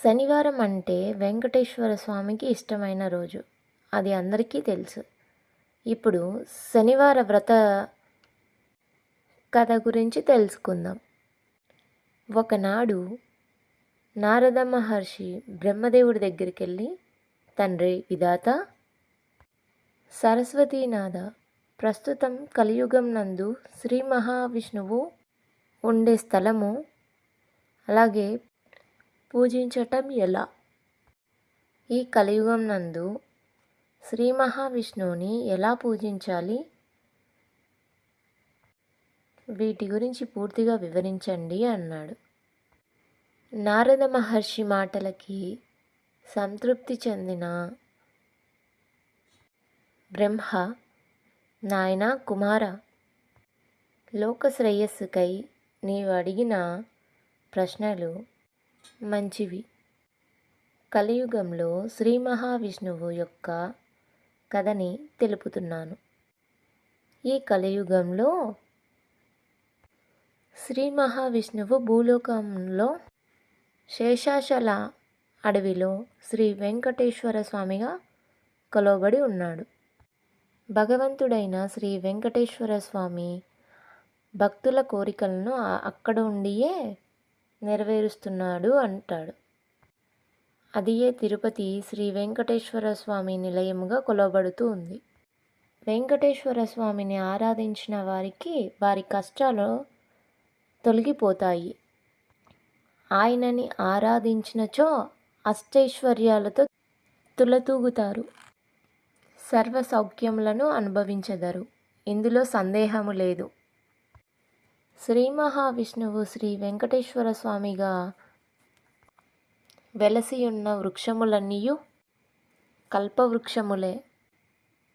శనివారం అంటే వెంకటేశ్వర స్వామికి ఇష్టమైన రోజు. అది అందరికీ తెలుసు. ఇప్పుడు శనివార వ్రత కథ గురించి తెలుసుకుందాం. ఒకనాడు నారద మహర్షి బ్రహ్మదేవుడి దగ్గరికి వెళ్ళి తండ్రి విధాత! సరస్వతీనాథ ప్రస్తుతం కలియుగం నందు శ్రీ మహావిష్ణువు ఉండే స్థలము అలాగే పూజించటం ఎలా? ఈ కలియుగం నందు శ్రీ మహావిష్ణువుని ఎలా పూజించాలి? వీటి గురించి పూర్తిగా వివరించండి అన్నాడు. నారద మహర్షి మాటలకి సంతృప్తి చెందిన బ్రహ్మ నాయన కుమార లోక శ్రేయస్సుకై నీవు అడిగిన ప్రశ్నలు మంచివి. కలియుగంలో శ్రీ మహావిష్ణువు యొక్క కథని తెలుపుతున్నాను. ఈ కలియుగంలో శ్రీ మహావిష్ణువు భూలోకంలో శేషాచల అడవిలో శ్రీ వెంకటేశ్వర స్వామిగా కొలవబడి ఉన్నాడు. భగవంతుడైన శ్రీ వెంకటేశ్వర స్వామి భక్తుల కోరికలను అక్కడ ఉండియే నెరవేరుస్తున్నాడు అంటాడు. అదియే తిరుపతి శ్రీ వెంకటేశ్వర స్వామి నిలయముగా కొలవబడుతూ ఉంది. వెంకటేశ్వర స్వామిని ఆరాధించిన వారికి వారి కష్టాలు తొలగిపోతాయి. ఆయనని ఆరాధించినచో అష్టైశ్వర్యాలతో తులతూగుతారు. సర్వ సౌఖ్యములను అనుభవించెదరు. ఇందులో సందేహము లేదు. శ్రీ మహావిష్ణువు శ్రీ వెంకటేశ్వర స్వామిగా వెలసి ఉన్న వృక్షములన్నీయు కల్పవృక్షములే.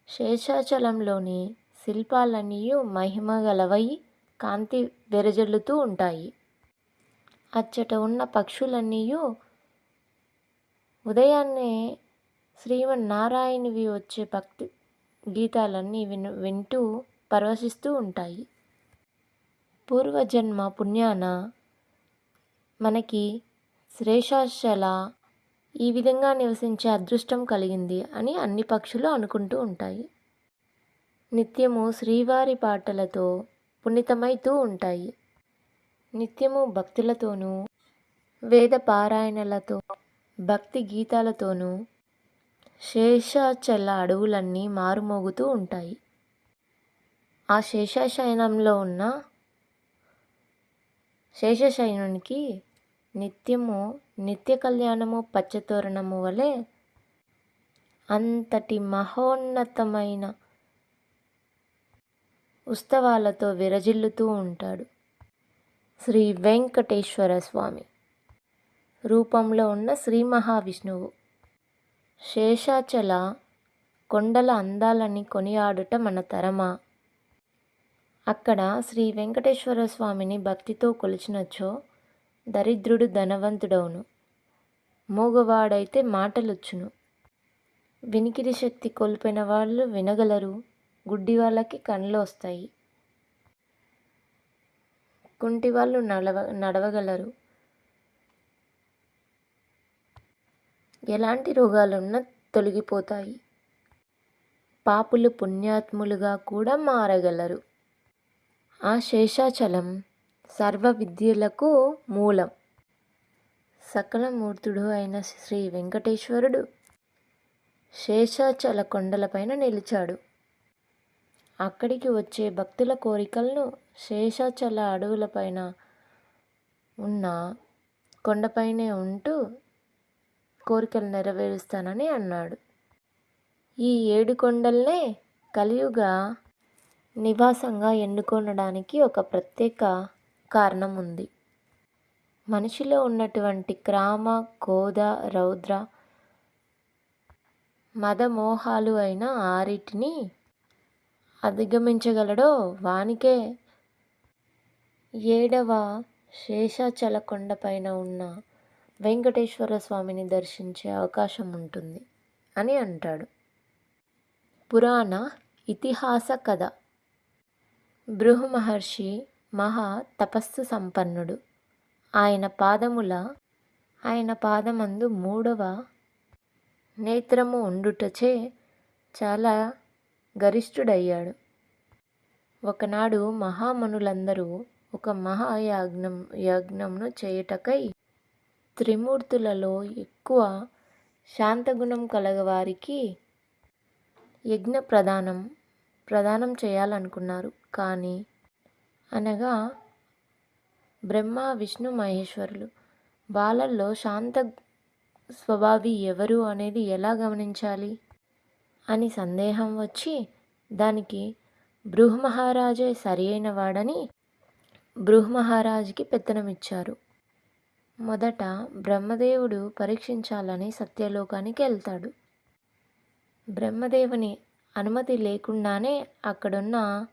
శేషాచలంలోని శిల్పాలన్నీయు మహిమగలవై కాంతి వెరజల్లుతూ ఉంటాయి. అచ్చట ఉన్న పక్షులన్నీయు ఉదయాన్నే శ్రీమన్నారాయణవి వచ్చే భక్తి గీతాలన్నీ విను వింటూ పరవశిస్తూ ఉంటాయి. పూర్వజన్మ పుణ్యాన మనకి శ్రేషాశల ఈ విధంగా నివసించే అదృష్టం కలిగింది అని అన్ని పక్షులు అనుకుంటూ ఉంటాయి. నిత్యము శ్రీవారి పాటలతో పునీతమైతూ ఉంటాయి. నిత్యము భక్తులతోనూ వేద పారాయణలతో భక్తి గీతాలతోనూ శేషాచల అడవులన్నీ మారుమోగుతూ ఉంటాయి. ఆ శేషాశయనంలో ఉన్న శేషశయనునికి నిత్యము నిత్య కళ్యాణము పచ్చతోరణము వలె అంతటి మహోన్నతమైన ఉత్సవాలతో విరజిల్లుతూ ఉంటాడు. శ్రీ వెంకటేశ్వర స్వామి రూపంలో ఉన్న శ్రీ మహావిష్ణువు శేషాచల కొండల అందాలని కొనియాడుట మన తరమా. అక్కడ శ్రీ వెంకటేశ్వర స్వామిని భక్తితో కొలిచినచో దరిద్రుడు ధనవంతుడవును. మూగవాడైతే మాటలొచ్చును. వినికిడి శక్తి కోల్పోయిన వాళ్ళు వినగలరు. గుడ్డి వాళ్ళకి కళ్ళు వస్తాయి. కుంటి వాళ్ళు నడవ నడవగలరు. ఎలాంటి రోగాలున్నా తొలగిపోతాయి. పాపులు పుణ్యాత్ములుగా కూడా మారగలరు. ఆ శేషాచలం సర్వ విద్యలకు మూలం. సకల మూర్తుడు అయిన శ్రీ వెంకటేశ్వరుడు శేషాచల కొండలపైన నిలిచాడు. అక్కడికి వచ్చే భక్తుల కోరికలను శేషాచల అడవులపైన ఉన్న కొండపైనే ఉంటూ కోరికలు నెరవేరుస్తానని అన్నాడు. ఈ ఏడు కొండల్నే కలియుగ నివాసంగా ఎన్నుకొనడానికి ఒక ప్రత్యేక కారణం ఉంది. మనిషిలో ఉన్నటువంటి క్రామ కోద రౌద్ర మదమోహాలు అయిన ఆరిటిని అధిగమించగలడో వానికే ఏడవ శేషాచల కొండపైన ఉన్న వెంకటేశ్వర స్వామిని దర్శించే అవకాశం ఉంటుంది అని అంటాడు. పురాణ ఇతిహాస కథ. బృహు మహర్షి మహా తపస్సు సంపన్నుడు. ఆయన పాదముల ఆయన పాదమందు మూడవ నేత్రము ఉండుటచే చాలా గరిష్ఠుడయ్యాడు. ఒకనాడు మహామనులందరూ ఒక మహాయాజ్ఞం యజ్ఞంను చేయుటకై త్రిమూర్తులలో ఎక్కువ శాంతగుణం కలగవారికి యజ్ఞ ప్రదానం ప్రదానం చేయాలనుకున్నారు. కానీ అనగా బ్రహ్మ విష్ణు మహేశ్వరులు. బాలల్లో శాంత స్వభావి ఎవరు అనేది ఎలా గమనించాలి? అని సందేహం వచ్చి దానికి బృహమహారాజే సరి అయిన వాడని బృహమహారాజుకి పెత్తనమిచ్చారు. మొదట బ్రహ్మదేవుడు పరీక్షించాలని సత్యలోకానికి వెళ్తాడు బ్రహ్మదేవుని అనుమతి లేకుండానే అక్కడున్న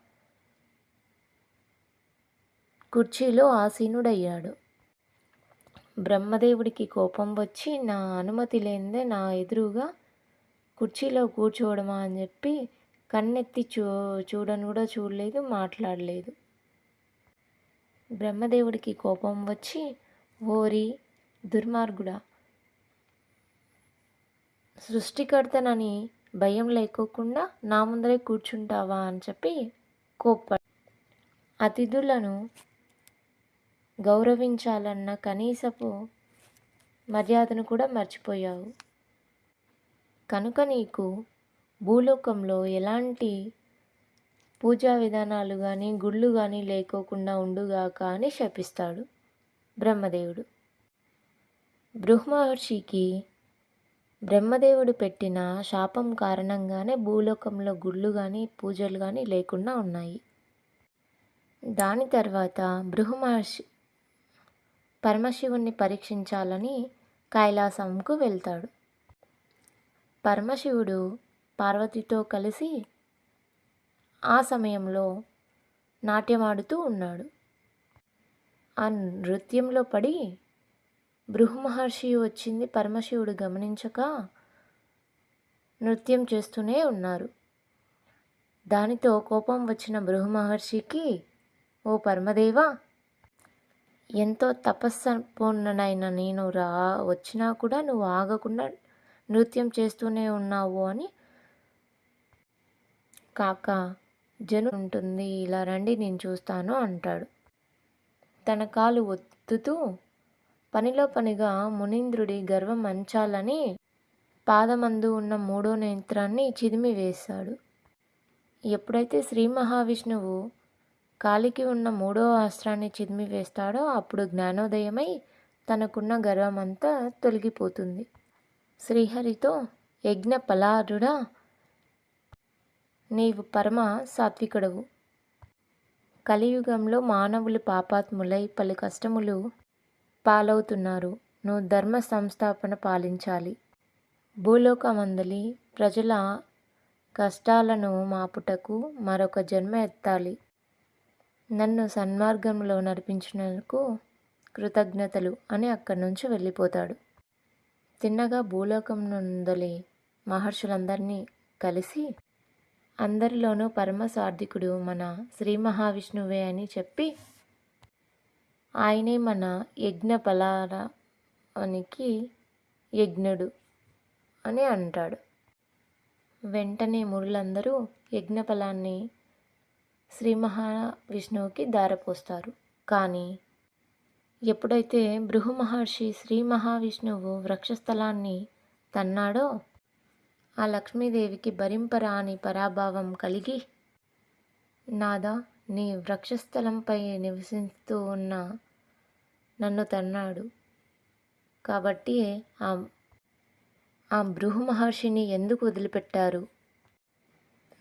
కుర్చీలో ఆసీనుడయ్యాడు. బ్రహ్మదేవుడికి కోపం వచ్చి నా అనుమతి లేనిదే నా ఎదురుగా కుర్చీలో కూర్చోవడమా అని చెప్పి కన్నెత్తి చూ చూడను కూడా చూడలేదు మాట్లాడలేదు. బ్రహ్మదేవుడికి కోపం వచ్చి ఓరి దుర్మార్గుడా! సృష్టికర్తనని భయం లేకోకుండా నా ముందరే కూర్చుంటావా అని చెప్పి కోప్ప అతిథులను గౌరవించాలన్న కనీసపు మర్యాదను కూడా మర్చిపోయావు. కనుక నీకు భూలోకంలో ఎలాంటి పూజా విధానాలు కానీ గుళ్ళు కానీ లేకోకుండా ఉండుగాక అని శపిస్తాడు బ్రహ్మదేవుడు. బృహ్మహర్షికి బ్రహ్మదేవుడు పెట్టిన శాపం కారణంగానే భూలోకంలో గుళ్ళు కానీ పూజలు కానీ లేకుండా ఉన్నాయి. దాని తర్వాత బృహమహర్షి పరమశివుణ్ణి పరీక్షించాలని కైలాసంకు వెళ్తాడు. పరమశివుడు పార్వతితో కలిసి ఆ సమయంలో నాట్యమాడుతూ ఉన్నాడు. ఆ నృత్యంలో పడి బృహమహర్షి వచ్చింది పరమశివుడు గమనించక నృత్యం చేస్తూనే ఉన్నారు. దానితో కోపం వచ్చిన బృహమహర్షికి ఓ పరమదేవా ఎంతో తపస్సంపూర్ణనైన నేను రా వచ్చినా కూడా నువ్వు ఆగకుండా నృత్యం చేస్తూనే ఉన్నావు అని కాక జను ఉంటుంది ఇలా రండి నేను చూస్తాను అంటాడు. తన కాలు ఒత్తుతూ పనిలో పనిగా మునీంద్రుడి గర్వం అంచాలని పాదమందు ఉన్న మూడో నేత్రాన్ని చిదిమి వేశాడు. ఎప్పుడైతే శ్రీ మహావిష్ణువు కాలికి ఉన్న మూడో అస్త్రాన్ని చిదిమి వేస్తాడో అప్పుడు జ్ఞానోదయమై తనకున్న గర్వమంతా తొలగిపోతుంది. శ్రీహరితో యజ్ఞ పలారుడా నీవు పరమ సాత్వికుడవు. కలియుగంలో మానవులు పాపాత్ములై పలు కష్టములు పాలవుతున్నారు. నువ్వు ధర్మ సంస్థాపన పాలించాలి. భూలోకమందలి ప్రజల కష్టాలను మాపుటకు మరొక జన్మ ఎత్తాలి. నన్ను సన్మార్గంలో నడిపించినందుకు కృతజ్ఞతలు అని అక్కడి నుంచి వెళ్ళిపోతాడు. తిన్నగా భూలోకం నుందలి మహర్షులందరినీ కలిసి అందరిలోనూ పరమ సార్థికుడు మన శ్రీ మహావిష్ణువే అని చెప్పి ఆయనే మన యజ్ఞ ఫలానికి యజ్ఞుడు అని అంటాడు. వెంటనే మురులందరూ యజ్ఞ ఫలాన్ని శ్రీ మహావిష్ణువుకి దారపోస్తారు. కానీ ఎప్పుడైతే బృహు మహర్షి శ్రీ మహావిష్ణువు వృక్షస్థలాన్ని తన్నాడో ఆ లక్ష్మీదేవికి భరింపరాని పరాభావం కలిగి నాదా నీ వృక్షస్థలంపై నివసిస్తూ ఉన్న నన్ను తన్నాడు. కాబట్టి ఆ ఆ బృహు మహర్షిని ఎందుకు వదిలిపెట్టారు?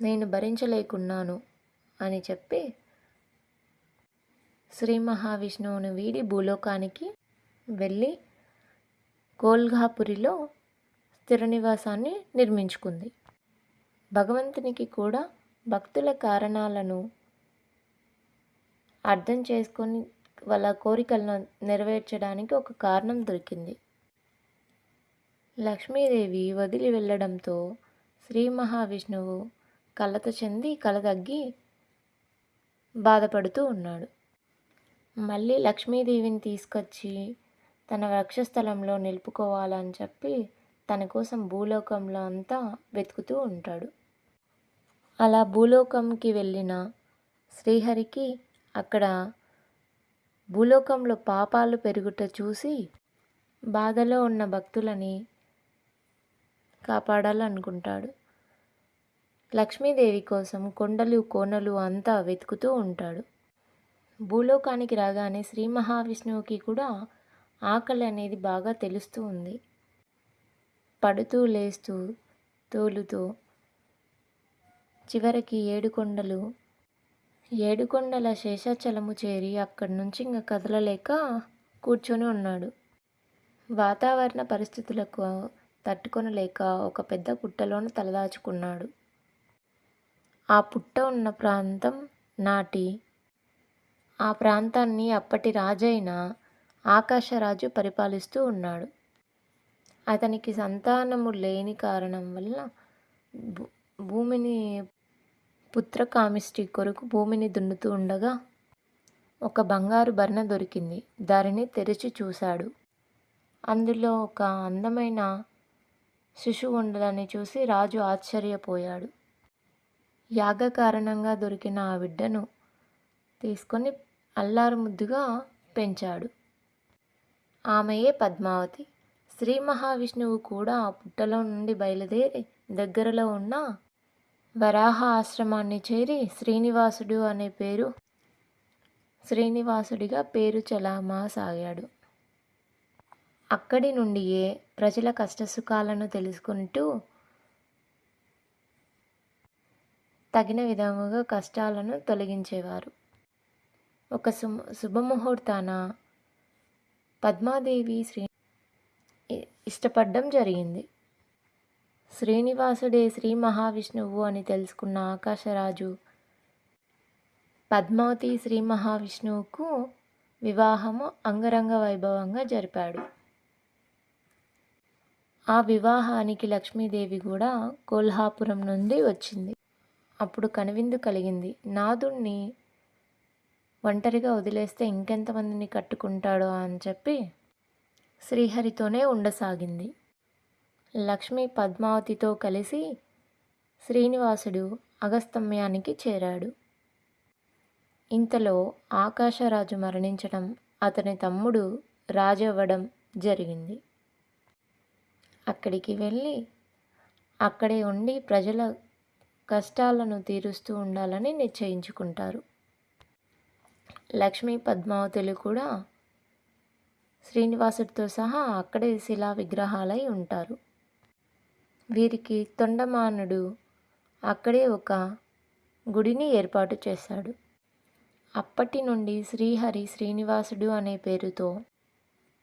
నేను భరించలేకున్నాను. అని చెప్పి శ్రీ మహావిష్ణువుని వీడి భూలోకానికి వెళ్ళి గోల్ఘాపురిలో స్థిర నివాసాన్ని నిర్మించుకుంది. భగవంతునికి కూడా భక్తుల కారణాలను అర్థం చేసుకొని వాళ్ళ కోరికలను నెరవేర్చడానికి ఒక కారణం దొరికింది. లక్ష్మీదేవి వదిలి వెళ్ళడంతో శ్రీ మహావిష్ణువు కలత చెంది కల తగ్గి బాధపడుతూ ఉన్నాడు. మళ్ళీ లక్ష్మీదేవిని తీసుకొచ్చి తన వక్షస్థలంలో నిలుపుకోవాలని చెప్పి తన కోసం భూలోకంలో అంతా వెతుకుతూ ఉంటాడు. అలా భూలోకంకి వెళ్ళిన శ్రీహరికి అక్కడ భూలోకంలో పాపాలు పెరుగుట చూసి బాధలో ఉన్న భక్తులని కాపాడాలనుకుంటాడు. లక్ష్మీదేవి కోసం కొండలు కోనలు అంతా వెతుకుతూ ఉంటాడు. భూలోకానికి రాగానే శ్రీ మహావిష్ణువుకి కూడా ఆకలి అనేది బాగా తెలుస్తూ ఉంది. పడుతూ లేస్తూ తోలుతూ చివరికి ఏడుకొండలు ఏడుకొండల శేషాచలము చేరి అక్కడి నుంచి ఇంకా కదలలేక కూర్చొని ఉన్నాడు. వాతావరణ పరిస్థితులకు తట్టుకొనలేక ఒక పెద్ద గుట్టలోన తలదాచుకున్నాడు. ఆ పుట్ట ఉన్న ప్రాంతం నాటి. ఆ ప్రాంతాన్ని అప్పటి రాజైన ఆకాశరాజు పరిపాలిస్తూ ఉన్నాడు. అతనికి సంతానము లేని కారణం వల్ల భూ భూమిని పుత్రకామిష్టి కొరకు భూమిని దున్నుతూ ఉండగా ఒక బంగారు బర్ణ దొరికింది. దానిని తెరిచి చూశాడు. అందులో ఒక అందమైన శిశువు ఉండదని చూసి రాజు ఆశ్చర్యపోయాడు. యాగ కారణంగా దొరికిన ఆ బిడ్డను తీసుకొని అల్లారు ముద్దుగా పెంచాడు. ఆమెయే పద్మావతి. శ్రీ మహావిష్ణువు కూడా ఆ పుట్టలో నుండి బయలుదేరి దగ్గరలో ఉన్న వరాహ ఆశ్రమాన్ని చేరి శ్రీనివాసుడు అనే పేరు శ్రీనివాసుడిగా పేరు చలామా సాగాడు అక్కడి నుండియే ప్రజల కష్టసుఖాలను తెలుసుకుంటూ తగిన విధముగా కష్టాలను తొలగించేవారు. ఒక సు శుభముహూర్తాన పద్మాదేవి శ్రీ ఇష్టపడడం జరిగింది. శ్రీనివాసుడే శ్రీ మహావిష్ణువు అని తెలుసుకున్న ఆకాశరాజు పద్మావతి శ్రీ మహావిష్ణువుకు వివాహము అంగరంగ వైభవంగా జరిపాడు. ఆ వివాహానికి లక్ష్మీదేవి కూడా కోల్హాపురం నుండి వచ్చింది. అప్పుడు కనువిందు కలిగింది. నాదుణ్ణి ఒంటరిగా వదిలేస్తే ఇంకెంతమందిని కట్టుకుంటాడో అని చెప్పి శ్రీహరితోనే ఉండసాగింది. లక్ష్మి పద్మావతితో కలిసి శ్రీనివాసుడు అగస్తమ్యానికి చేరాడు. ఇంతలో ఆకాశరాజు మరణించడం అతని తమ్ముడు రాజవ్వడం జరిగింది. అక్కడికి వెళ్ళి అక్కడే ఉండి ప్రజల కష్టాలను తీరుస్తూ ఉండాలని నిశ్చయించుకుంటారు. లక్ష్మీ పద్మావతులు కూడా శ్రీనివాసుడితో సహా అక్కడే శిలా విగ్రహాలై ఉంటారు. వీరికి తొండమానుడు అక్కడే ఒక గుడిని ఏర్పాటు చేశాడు. అప్పటి నుండి శ్రీహరి శ్రీనివాసుడు అనే పేరుతో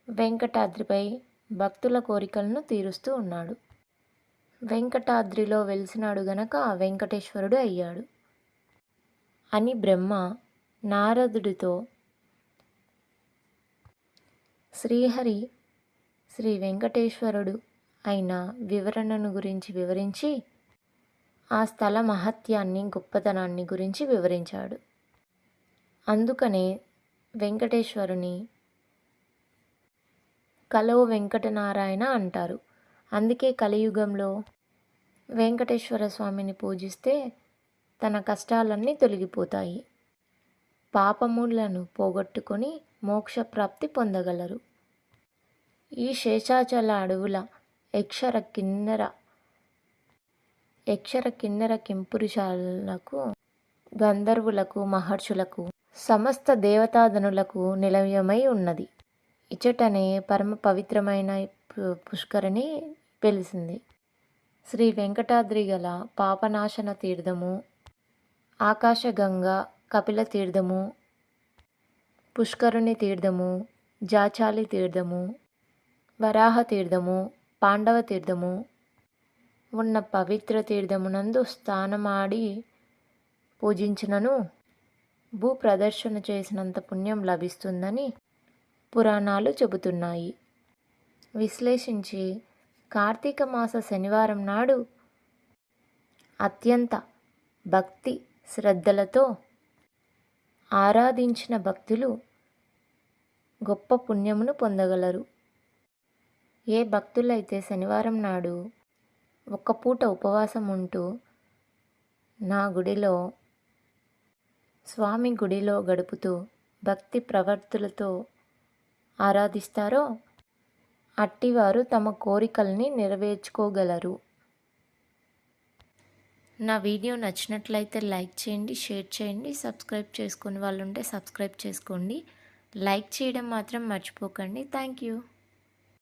వెంకటాద్రిపై భక్తుల కోరికలను తీరుస్తూ ఉన్నాడు. వెంకటాద్రిలో వెలిసినాడు గనక వెంకటేశ్వరుడు అయ్యాడు. అని బ్రహ్మ నారదుడితో శ్రీహరి శ్రీ వెంకటేశ్వరుడు అయిన వివరణను గురించి వివరించి ఆ స్థల మహత్యాన్ని గొప్పతనాన్ని గురించి వివరించాడు. అందుకనే వెంకటేశ్వరుని కలో వెంకటనారాయణ అంటారు. అందుకే కలియుగంలో వెంకటేశ్వర స్వామిని పూజిస్తే తన కష్టాలన్నీ తొలగిపోతాయి. పాపములను పోగొట్టుకొని మోక్షప్రాప్తి పొందగలరు. ఈ శేషాచల అడవుల యక్షర కిన్నెర యక్షర కిన్నెర కింపురుషాలకు గంధర్వులకు మహర్షులకు సమస్త దేవతాధనులకు నిలయమై ఉన్నది. ఇచటనే పరమ పవిత్రమైన పు- పుష్కరిణి వెలిసింది శ్రీ వెంకటాద్రి గల పాపనాశన తీర్థము ఆకాశగంగా కపిల తీర్థము పుష్కరుని తీర్థము జాచాలి తీర్థము వరాహ తీర్థము పాండవ తీర్థము ఉన్న పవిత్ర తీర్థమునందు స్నానమాడి పూజించినను. భూ ప్రదర్శన చేసినంత పుణ్యం లభిస్తుందని పురాణాలు చెబుతున్నాయి. విశ్లేషించి కార్తీక మాస శనివారం నాడు అత్యంత భక్తి శ్రద్ధలతో ఆరాధించిన భక్తులు గొప్ప పుణ్యమును పొందగలరు. ఏ భక్తులైతే శనివారం నాడు ఒక్క పూట ఉపవాసం ఉంటూ నా గుడిలో స్వామి గుడిలో గడుపుతూ భక్తి ప్రవర్తులతో ఆరాధిస్తారో అట్టివారు తమ కోరికల్ని నెరవేర్చుకోగలరు. నా వీడియో నచ్చినట్లయితే లైక్ చేయండి షేర్ చేయండి సబ్స్క్రైబ్ చేసుకుని వాళ్ళు ఉంటే సబ్స్క్రైబ్ చేసుకోండి. లైక్ చేయడం మాత్రం మర్చిపోకండి. Thank you.